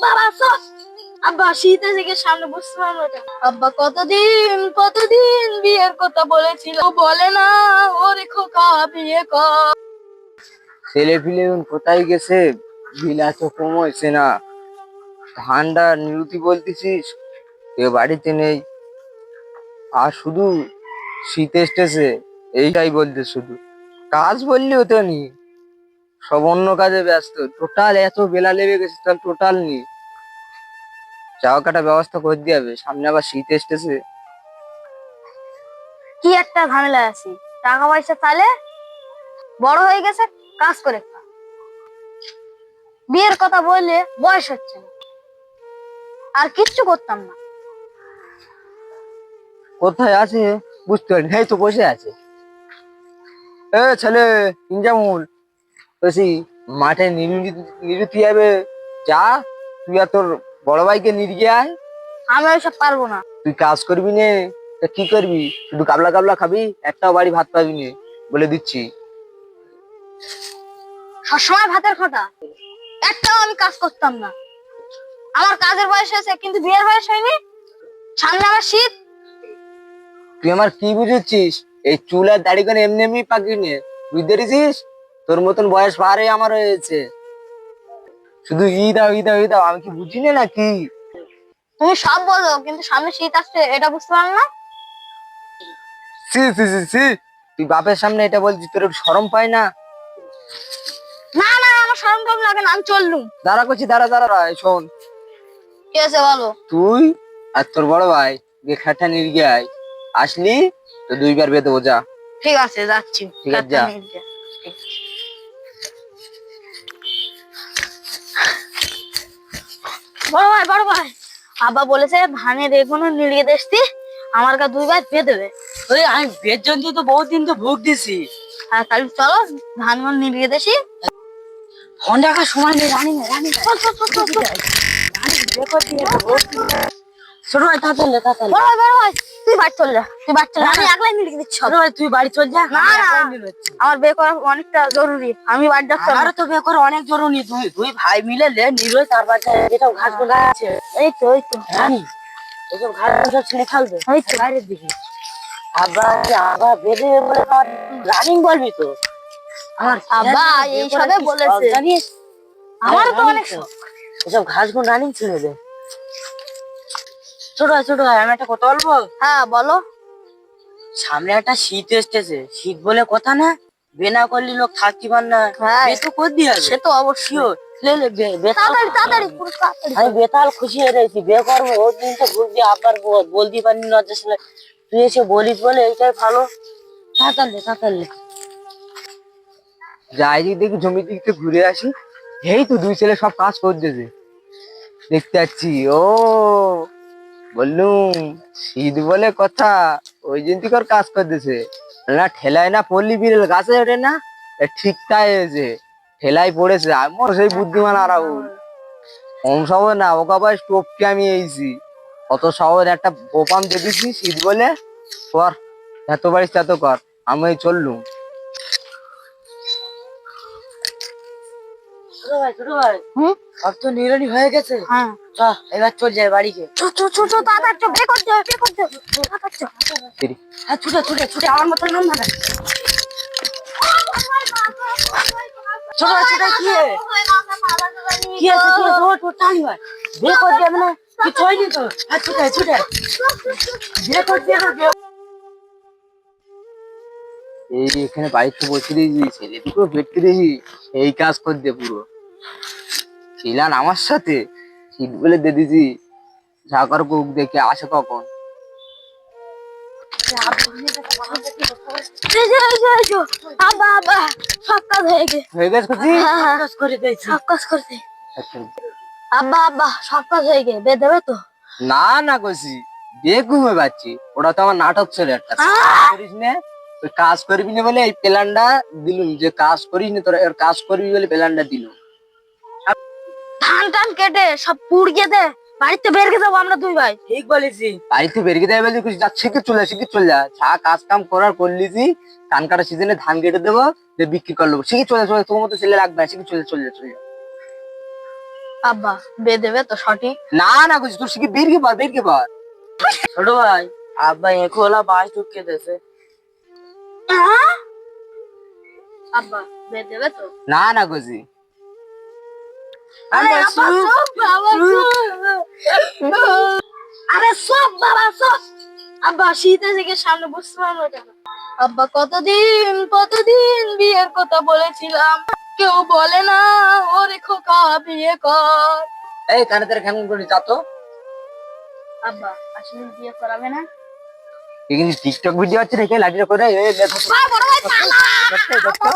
আব্বা বাসো আব্বা, শীত গিয়ে সামনে বসতে পারব আব্বা, কতদিন কতদিন বিয়ের কথা বলেছিল? ও বলে না, ওরে খোকা, বিয়ে কর। ছেলে এখন কোথায় গেছে? বিলা তো কম হয়েছে না। ঠান্ডা নিরুতি বলতেছিস? কেউ বাড়িতে নেই। আর শুধু শীত এসতেছে এইটাই বলতে শুধু। কাজ বললেও তো নি সব অন্য কাজে ব্যস্ত। টোটাল এত বেলা লেগে গেছে, তাহলে টোটাল নি যাওয়া কাটা ব্যবস্থা করে দিয়ে হবে সামনে আবার শীত এসতেছে। কি একটা ঝামেলা আছি? টাকা পয়সা চালে বড় হয়ে গেছে কাজ করে বিয়ের কথা বললে বয়স হচ্ছে না। আর কিচ্ছু করতাম না। কোথায় আছে? বুঝতে পারি এই তো বসে আছে। এ ছেলে ইনজামুল। মাঠে নিরুতি যাবে? যা তুই আর তোর বড় ভাইকে নিয়ে আয়। আমি ওইসব পারব না। তুই কাজ করবি নে তা কি করবি? শুধু কাবলা কাবলা খাবি একটাও বাড়ি ভাত পাবি নে বলে দিচ্ছি। সবসময় ভাতের খোটা একটাও আমি কাজ করতাম না। আমার কাজের বয়স হয়েছে কিন্তু বিয়ের বয়স হয়নি। সামনে আমার শীত। তুই আমার কি বুঝেছিস? এই চুল আর দাড়ি করে এমনি এমনি পাকি নে। বুঝতে পেরেছিস? তোর মতন বয়স পারে আমার হয়েছে। শুধু ই দাও ই দাও ই দাও আমি কি বুঝি না নাকি? তুমি সব বলো কিন্তু সামনে শীত আসছে এটা বুঝতে পারলাম না? সি সি সি সি তুই বাপের সামনে এটা বলছিস তোর একটু শরম পায় না? না না আমার সরম টরম লাগে না আমি চললুম। দাঁড়া করছি দাঁড়া দাঁড়া এই শোন। কি আছে বলো? তুই আর তোর বড় ভাই গিয়ে খাটা নির্গে আয়। আসলি তো দুইবার বেঁধে যা। ঠিক আছে যাচ্ছি। ঠিক আছে, যা। বড় ভাই বড় ভাই। আব্বা বলেছে ধানের এগুলো নিড়িয়ে দেশতি আমার কা দুইবার পেয়ে দেবে। ওই আমি বের জন্য তো বহুত দিন তো ভোগ দিছি। আর তাহলে চলো ধান মন নিড়িয়ে দেশি ফোন রাখার সময় নেই রানি রানি ছোট ভাই তা চললে তা চললে বড় বড় ভাই তুই বাড়ি চল যা তুই বাড়ি চল আমি একলাই নিড়িয়ে দিচ্ছি ছোট ভাই তুই বাড়ি চল যা। না। আমার বিয়ে করা অনেকটা জরুরি আমি বাড়ি যাচ্ছি। আমারও তো বিয়ে করে অনেক জরুরি তুই দুই ভাই মিলে লে নিরোই তার বাচ্চা যেসব ঘাসগুলো আছে। এই তো এই তো। জানি। এইসব ঘাস সব ছেড়ে ফেলবে তো। বাইরের দিকে। আবার আবার বেঁধে বলে রানিং বলবি তো? আমার আব্বা বলেছে। জানিস? তো অনেক শখ। এসব ঘাসগুলো রানিং ছেড়ে দে ছোট ছোট ভাই আমি একটা কথা বলব? হ্যাঁ বলো। সামনে একটা শীত এসতেছে শীত বলে কথা না বেনা করলে লোক থাকতে পার না। হ্যাঁ। করে দিয়ে সে তো অবশ্যই। আমি বেতাল খুশি হয়ে রয়েছি। বে করব ওর দিন তো ঘুরবি আবার বলতে পারিনি লজ্জা ছিল। তুই এসে বলিস বলে এইটাই ভালো। তাড়াতাড়ি তাড়াতাড়ি। যাই দিক দেখি দিক থেকে ঘুরে আসি। এই তো দুই ছেলে সব কাজ করতেছে। দেখতে পাচ্ছি ও। বললুম শীত বলে কথা, ওই দিন ওর কাজ করতেছে? না, ঠেলায় না পল্লী বিড়াল, গাছে ওঠে না? ঠিক তাই হয়েছে ঠেলাই পড়েছে আমার সেই বুদ্ধিমান আরাউল। কম সহজ না, ওকে আবার স্টোভকে আমি এইছি। অত সহজ একটা বোপাম দিয়ে দিছি শীত বলে? কর এত পারিস তত কর, আমি চললুম। হুম? সব তো নিরনি হয়ে গেছে। হ্যাঁ। চ এবার চল যাই বাড়িকে চো চো চো চো তাড়াতাড়ি চো বে করতে বে করতে হবে। তাড়াতাড়ি হ্যাঁ ছুটে ছুটে ছুটে আমার মতো নাম না। ছোট ছোট কি কি আছে কি আছে? ওঠ ওঠ টানি ভাই। বিয়ে করে দেবে না কিছু হয়নি তো। হ্যাঁ ছুটে ছুটে। বিয়ে করে দেবে এই এখানে বাড়িতে বসে দিয়েছি ছেলেটিকেও পেটকে দিয়েছি এই কাজ করতে পুরো। ছিলাম আমার সাথে। শীত বলে দিয়ে দিয়েছি যা কুক দেখে আসে কখন? কাজ হয়ে গেছে। আব্বা আব্বা সব হয়ে গেছে বে দেবে তো না না কষি বিয়ে ঘুমে পাচ্ছি। ওটা তো আমার নাটক ছিল একটা করিস না কাজ করবি না বলে এই প্ল্যানটা দিলুম। যে কাজ করিস না তোরা কাজ করবি বলে প্ল্যানটা দিলুম। ধান টান কেটে সব পুড়িয়ে দে। বাড়িতে বের যাব আমরা দুই ভাই। ঠিক বলেছি। বাড়িতে বেরিয়ে দেয় বলে কিছু যা শিখে চলে যা, শিখে চলে যা। যা কাজ কাম করার করলিছি ধান কাটার সিজনে ধান কেটে দেবো দিয়ে বিক্রি করল শিখে চলে চলে যা, তোর মতো ছেলে লাগবে না। শিখে চলে চলে যা, চলে। যা। আব্বা বে দেবে তো সঠিক? না না কিছু তোর শিখে বের কে বার বের কে বার ছোট ভাই আব্বা এখোলা বাস ঢুকিয়ে দিয়েছে। আব্বা বে দেবে তো? না না গুজি। আরে আব্বা সব বাবা আরে সব বাবা সব। আব্বা শীত গিয়ে সামনে বুঝতে পারব এটা না। আব্বা কতদিন কতদিন বিয়ের কথা বলেছিলাম? কেউ বলে না ওরে খোকা বিয়ে কর। এই কানে তারা কেমন করে যা তো। আব্বা আসলে বিয়ে করাবে না? এখানে টিকটক ভিডিও আছে রেখে লাঠিটা করে এই ধর বড় ভাই পালা! তো, তো।